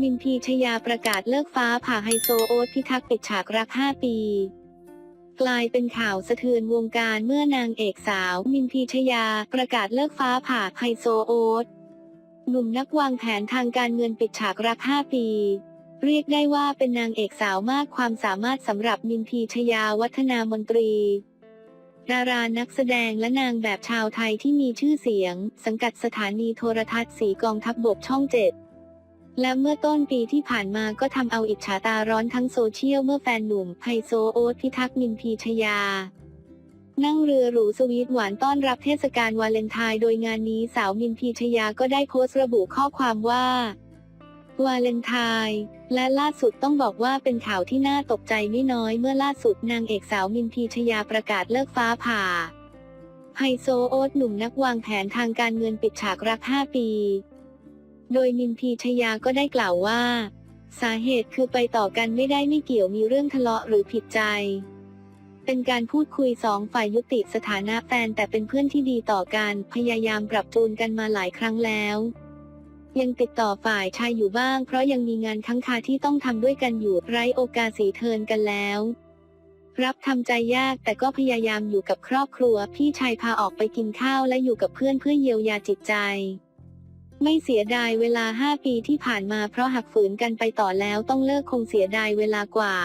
มินพีชยาประกาศเลิกฟ้าผ่าไฮโซโอ๊ตพิทักษ์ปิดฉากรัก 5 ปี กลายเป็นข่าวสะเทือนวงการเมื่อนางเอกสาว มินพีชยาประกาศเลิกฟ้าผ่าไฮโซโอ๊ตหนุ่มนักวางแผนทางการเงินปิดฉากรัก 5 ปี เรียกได้ว่าเป็นนางเอกสาวมากความสามารถสำหรับมินพีชยาวัฒนามนตรีดารานักแสดงและนางแบบชาวไทยที่มีชื่อเสียง สังกัดสถานีโทรทัศน์สีกองทัพบบกช่องเจ็ด และเมื่อต้นปีที่ผ่านมาก็ทำเอาอิจฉาตาร้อนทั้งโซเชียลเมื่อแฟนหนุ่มไฮโซโอ๊ตพิทักษ์มินพีชยา นั่งเรือหรูสวีทหวานต้อนรับเทศกาลวาเลนไทน์โดยงานนี้สาวมินพีชยาก็ได้โพสต์ระบุข้อความว่าวาเลนไทน์และล่าสุดต้องบอกว่าเป็นข่าวที่น่าตกใจไม่น้อยเมื่อล่าสุดนางเอกสาวมินพีชยาประกาศเลิกฟ้าผ่าไฮโซโอ๊ตหนุ่มนักวางแผนทางการเงินปิดฉากรัก 5 ปี โดยมินพีชยาก็ได้กล่าวว่า สาเหตุคือไปต่อกันไม่ได้ไม่เกี่ยวมีเรื่องทะเลาะหรือผิดใจ เป็นการพูดคุยสองฝ่ายยุติสถานะแฟนแต่เป็นเพื่อนที่ดีต่อกันพยายามปรับจูนกันมาหลายครั้งแล้ว ยังติดต่อฝ่ายชายอยู่บ้าง เพราะยังมีงานค้างคาที่ต้องทำด้วยกันอยู่ไร้โอกาสสีเทินกันแล้วรับทำใจยากแต่ก็พยายามอยู่กับครอบครัว พี่ชายพาออกไปกินข้าวและอยู่กับเพื่อนเพื่อเยียวยาจิตใจ ไม่เสียดายเวลา 5 ปีที่ผ่านมาเพราะหักฝืนกันไปต่อแล้วต้องเลิกคงเสียดายเวลากว่า